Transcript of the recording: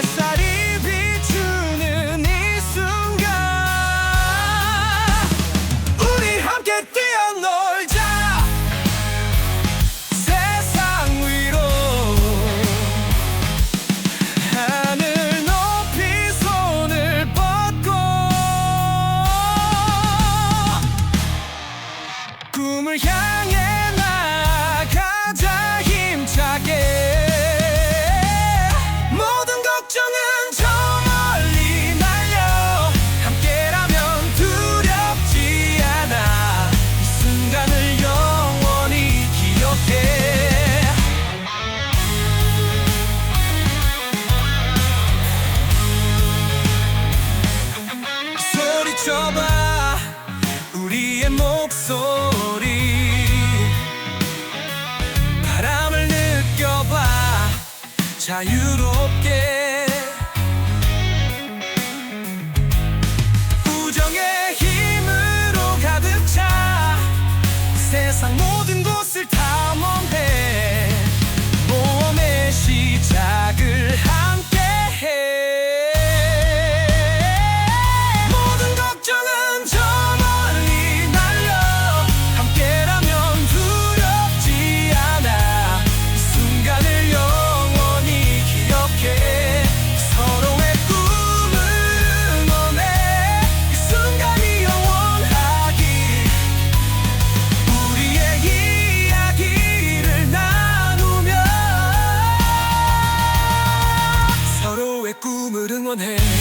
햇살이 비추는 이 순간 우리 함께 뛰어놀자. 세상 위로 하늘 높이 손을 뻗고 꿈을 향해 외쳐봐. 우리의 목소리. 바람을 느껴봐. 자유롭게. 우정의 힘으로 가득 차. 세상 모든 곳을 다 one hand.